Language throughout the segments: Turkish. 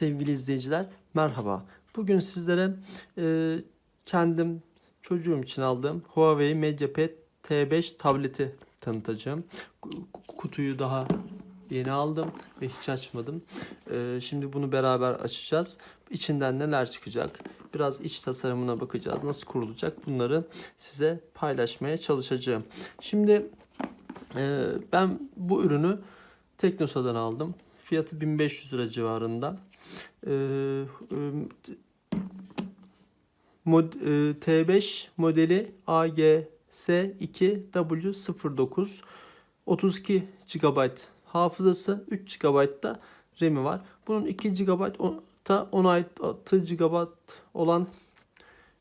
sevgili izleyiciler merhaba. Bugün sizlere e, kendim çocuğum için aldığım Huawei MediaPad T5 tableti tanıtacağım. Ku- Kutuyu daha yeni aldım ve hiç açmadım. E, şimdi bunu beraber açacağız. İçinden neler çıkacak? Biraz iç tasarımına bakacağız. Nasıl kurulacak? Bunları size paylaşmaya çalışacağım. Şimdi e, ben bu ürünü Teknosa'dan aldım. Fiyatı 1500 lira civarında. Ee, e, mod, e, T5 modeli AGS2W09 32 GB hafızası 3 GB da RAM'i var. Bunun 2 GB da 16 GB olan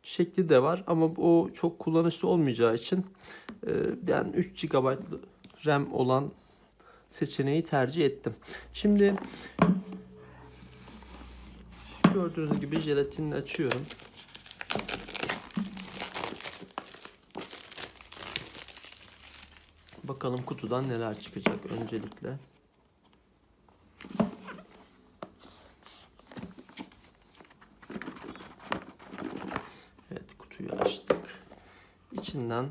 şekli de var ama o çok kullanışlı olmayacağı için ben 3 GB RAM olan seçeneği tercih ettim. Şimdi gördüğünüz gibi jelatinini açıyorum. Bakalım kutudan neler çıkacak öncelikle. Evet kutuyu açtık. İçinden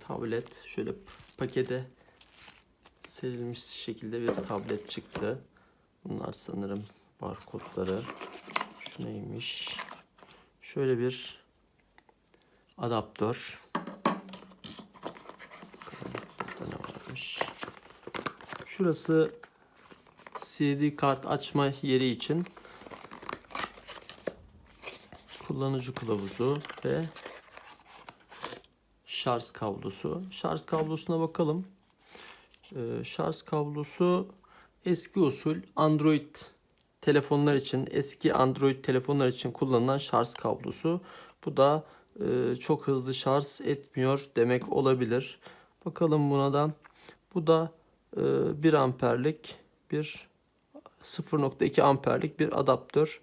tablet şöyle pakete serilmiş şekilde bir tablet çıktı. Bunlar sanırım barkodları. Şu neymiş? Şöyle bir adaptör. Ne varmış? Şurası CD kart açma yeri için kullanıcı kılavuzu ve şarj kablosu. Şarj kablosuna bakalım. Ee, şarj kablosu eski usul Android telefonlar için, eski Android telefonlar için kullanılan şarj kablosu. Bu da e, çok hızlı şarj etmiyor demek olabilir. Bakalım buna da. Bu da e, 1 amperlik bir 0.2 amperlik bir adaptör.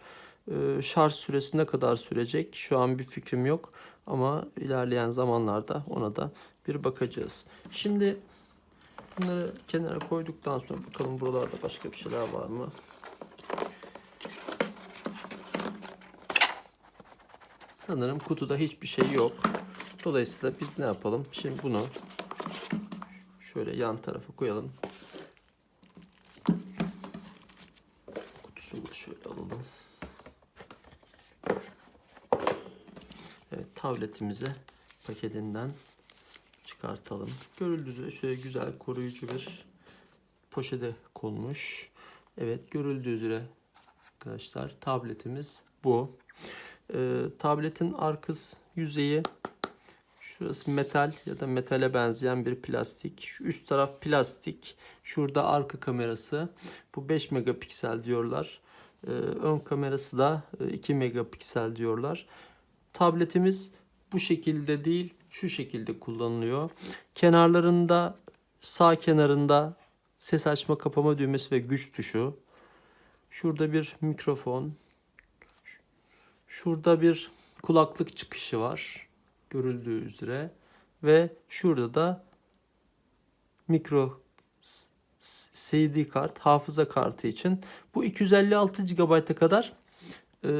E, şarj süresi ne kadar sürecek? Şu an bir fikrim yok. Ama ilerleyen zamanlarda ona da bir bakacağız. Şimdi bunları kenara koyduktan sonra bakalım buralarda başka bir şeyler var mı? Sanırım kutuda hiçbir şey yok. Dolayısıyla biz ne yapalım? Şimdi bunu şöyle yan tarafa koyalım. Kutusunu da şöyle alalım. Evet tabletimizi paketinden çıkartalım. Görüldüğü üzere şöyle güzel koruyucu bir poşete konmuş. Evet görüldüğü üzere arkadaşlar tabletimiz bu. Ee, tabletin arkası yüzeyi şurası metal ya da metale benzeyen bir plastik. Şu üst taraf plastik. Şurada arka kamerası. Bu 5 megapiksel diyorlar. Ee, ön kamerası da e, 2 megapiksel diyorlar. Tabletimiz bu şekilde değil, şu şekilde kullanılıyor. Kenarlarında sağ kenarında ses açma kapama düğmesi ve güç tuşu. Şurada bir mikrofon. Şurada bir kulaklık çıkışı var. Görüldüğü üzere. Ve şurada da mikro CD kart, hafıza kartı için. Bu 256 GB'a kadar e,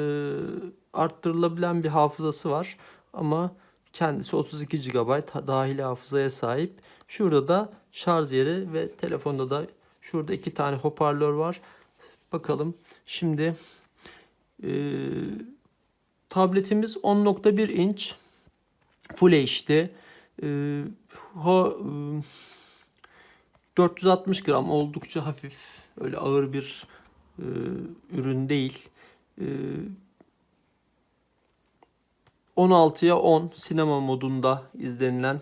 arttırılabilen bir hafızası var. Ama kendisi 32 GB dahili hafızaya sahip. Şurada da şarj yeri ve telefonda da şurada iki tane hoparlör var. Bakalım şimdi e, tabletimiz 10.1 inç Full HD e, ho, e, 460 gram oldukça hafif öyle ağır bir e, ürün değil. E, 16'ya 10 sinema modunda izlenilen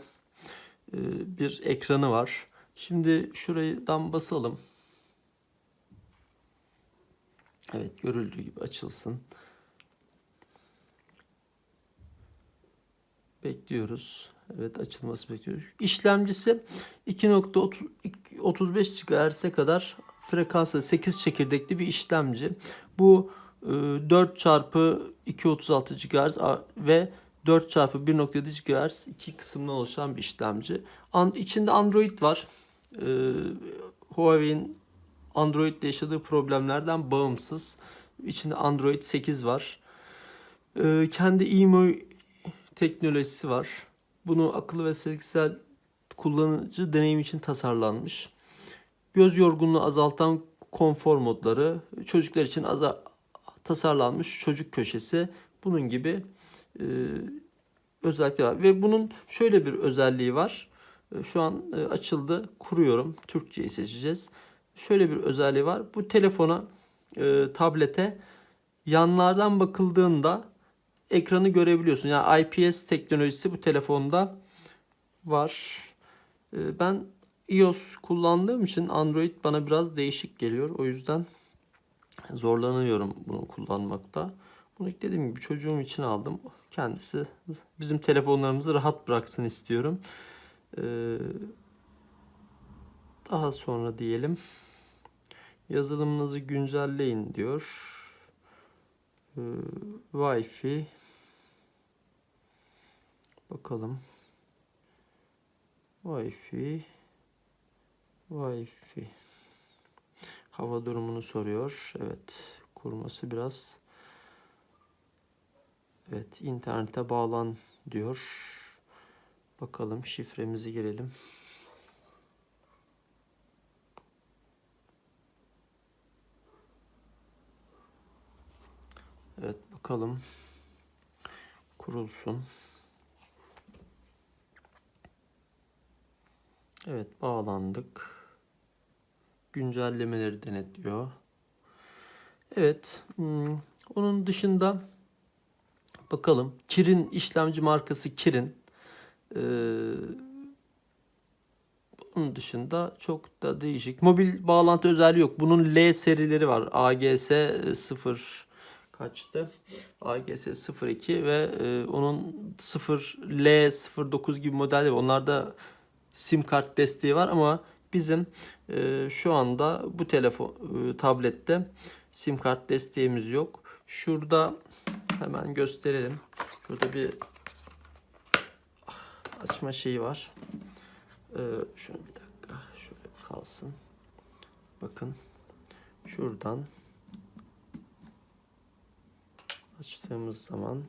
e, bir ekranı var. Şimdi şuradan basalım. Evet görüldüğü gibi açılsın. Bekliyoruz. Evet açılması bekliyoruz. İşlemcisi 2.35 GHz'e kadar frekansı 8 çekirdekli bir işlemci. Bu e, 4 çarpı 236 GHz ve 4 çarpı 1.7 GHz iki kısımdan oluşan bir işlemci. An, içinde Android var. E, Huawei'in Android'de yaşadığı problemlerden bağımsız. İçinde Android 8 var. Ee, kendi EMUI teknolojisi var. Bunu akıllı ve sezgisel kullanıcı deneyim için tasarlanmış. Göz yorgunluğu azaltan konfor modları, çocuklar için tasarlanmış çocuk köşesi bunun gibi e, özellikleri var. Ve bunun şöyle bir özelliği var. E, Şu an e, açıldı. Kuruyorum. Türkçeyi seçeceğiz. Şöyle bir özelliği var. Bu telefona, e, tablete yanlardan bakıldığında ekranı görebiliyorsun. Yani IPS teknolojisi bu telefonda var. E, Ben iOS kullandığım için Android bana biraz değişik geliyor. O yüzden zorlanıyorum bunu kullanmakta. Bunu dediğim gibi çocuğum için aldım. Kendisi bizim telefonlarımızı rahat bıraksın istiyorum. Ee, daha sonra diyelim yazılımınızı güncelleyin diyor. Ee, Wi-Fi bakalım. Wi-Fi Wi-Fi hava durumunu soruyor. Evet, kurması biraz Evet, internete bağlan diyor. Bakalım şifremizi girelim. Evet, bakalım. Kurulsun. Evet, bağlandık. Güncellemeleri denetliyor. Evet, hmm, onun dışında Bakalım. Kirin işlemci markası Kirin. Ee, bunun dışında çok da değişik. Mobil bağlantı özelliği yok. Bunun L serileri var. AGS 0 kaçtı? AGS 02 ve e, onun 0 L 09 gibi model. Onlarda sim kart desteği var ama bizim e, şu anda bu telefon e, tablette sim kart desteğimiz yok. Şurada Hemen gösterelim. Burada bir açma şeyi var. Ee, şunu bir dakika şöyle kalsın. Bakın şuradan açtığımız zaman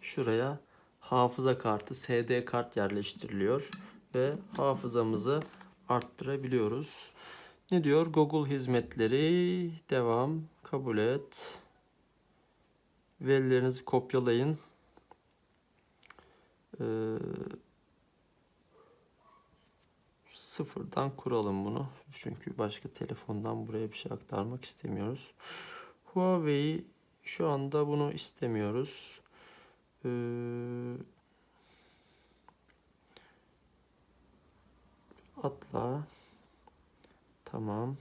şuraya hafıza kartı SD kart yerleştiriliyor ve hafızamızı arttırabiliyoruz. Ne diyor? Google hizmetleri devam kabul et verilerinizi kopyalayın. Ee, sıfırdan kuralım bunu. Çünkü başka telefondan buraya bir şey aktarmak istemiyoruz. Huawei şu anda bunu istemiyoruz. Ee, atla. Tamam.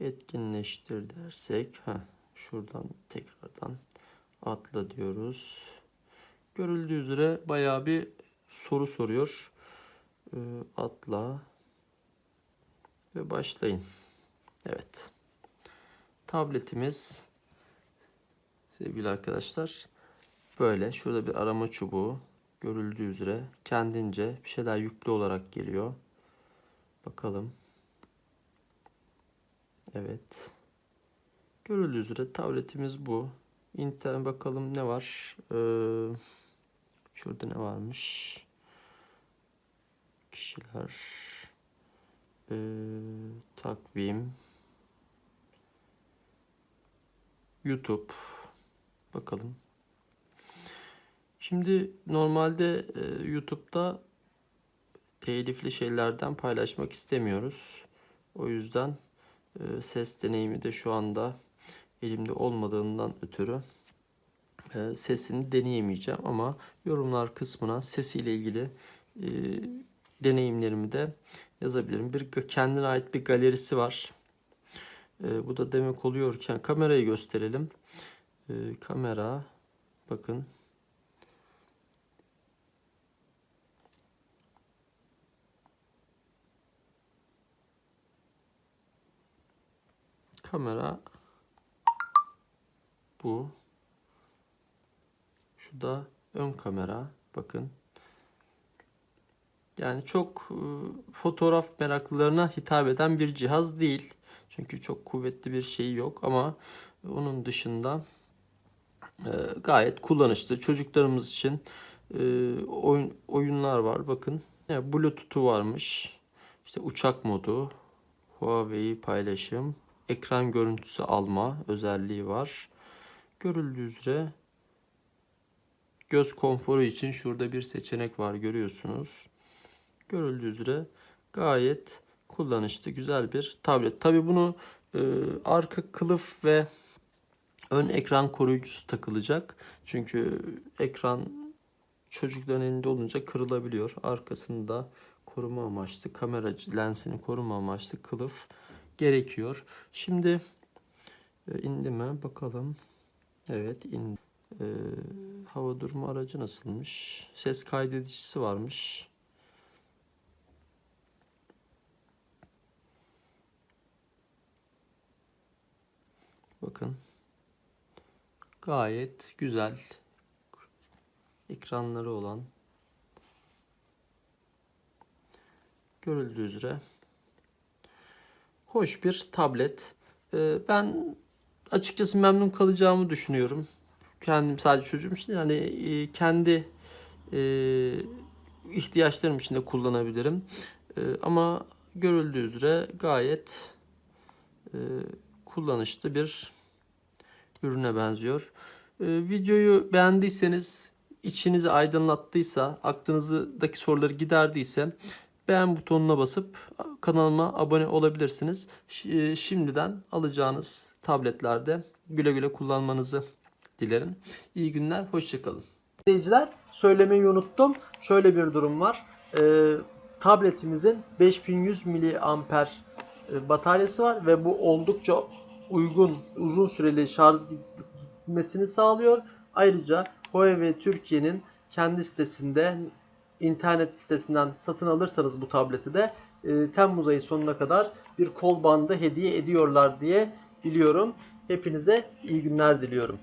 Etkinleştir dersek. Heh. Şuradan tekrardan atla diyoruz. Görüldüğü üzere bayağı bir soru soruyor. Ee, atla ve başlayın. Evet. Tabletimiz sevgili arkadaşlar böyle. Şurada bir arama çubuğu görüldüğü üzere kendince bir şeyler yüklü olarak geliyor. Bakalım. Evet. Görüldüğü üzere tabletimiz bu. İnternet bakalım ne var. Ee, şurada ne varmış. Kişiler. Ee, takvim. YouTube. Bakalım. Şimdi normalde e, YouTube'da telifli şeylerden paylaşmak istemiyoruz. O yüzden e, ses deneyimi de şu anda elimde olmadığından ötürü e, sesini deneyemeyeceğim ama yorumlar kısmına sesiyle ilgili e, deneyimlerimi de yazabilirim. Bir kendine ait bir galerisi var. E, bu da demek oluyor ki yani kamerayı gösterelim. E, kamera bakın kamera bu. Şu da ön kamera. Bakın. Yani çok e, fotoğraf meraklılarına hitap eden bir cihaz değil. Çünkü çok kuvvetli bir şeyi yok ama onun dışında e, gayet kullanışlı. Çocuklarımız için e, oyun, oyunlar var. Bakın ya, Bluetooth'u varmış. İşte uçak modu, Huawei paylaşım, ekran görüntüsü alma özelliği var. Görüldüğü üzere göz konforu için şurada bir seçenek var görüyorsunuz. Görüldüğü üzere gayet kullanışlı güzel bir tablet. Tabi bunu e, arka kılıf ve ön ekran koruyucusu takılacak. Çünkü ekran çocukların elinde olunca kırılabiliyor. Arkasında koruma amaçlı kamera lensini koruma amaçlı kılıf gerekiyor. Şimdi e, indi mi bakalım. Evet indi. E, hava durumu aracı nasılmış? Ses kaydedicisi varmış. Bakın. Gayet güzel. Ekranları olan. Görüldüğü üzere. Hoş bir tablet. Ee, ben açıkçası memnun kalacağımı düşünüyorum. Kendim sadece çocuğum için yani e, kendi e, ihtiyaçlarım için de kullanabilirim. E, ama görüldüğü üzere gayet e, kullanışlı bir ürüne benziyor. E, videoyu beğendiyseniz, içinizi aydınlattıysa, aklınızdaki soruları giderdiyse beğen butonuna basıp kanalıma abone olabilirsiniz. E, Şimdiden alacağınız tabletlerde güle güle kullanmanızı dilerim. İyi günler, hoşçakalın. İzleyiciler söylemeyi unuttum. Şöyle bir durum var. Ee, tabletimizin 5100 mAh e, bataryası var ve bu oldukça uygun, uzun süreli şarj gitmesini sağlıyor. Ayrıca Huawei Türkiye'nin kendi sitesinde internet sitesinden satın alırsanız bu tableti de e, Temmuz ayı sonuna kadar bir kol bandı hediye ediyorlar diye biliyorum. Hepinize iyi günler diliyorum.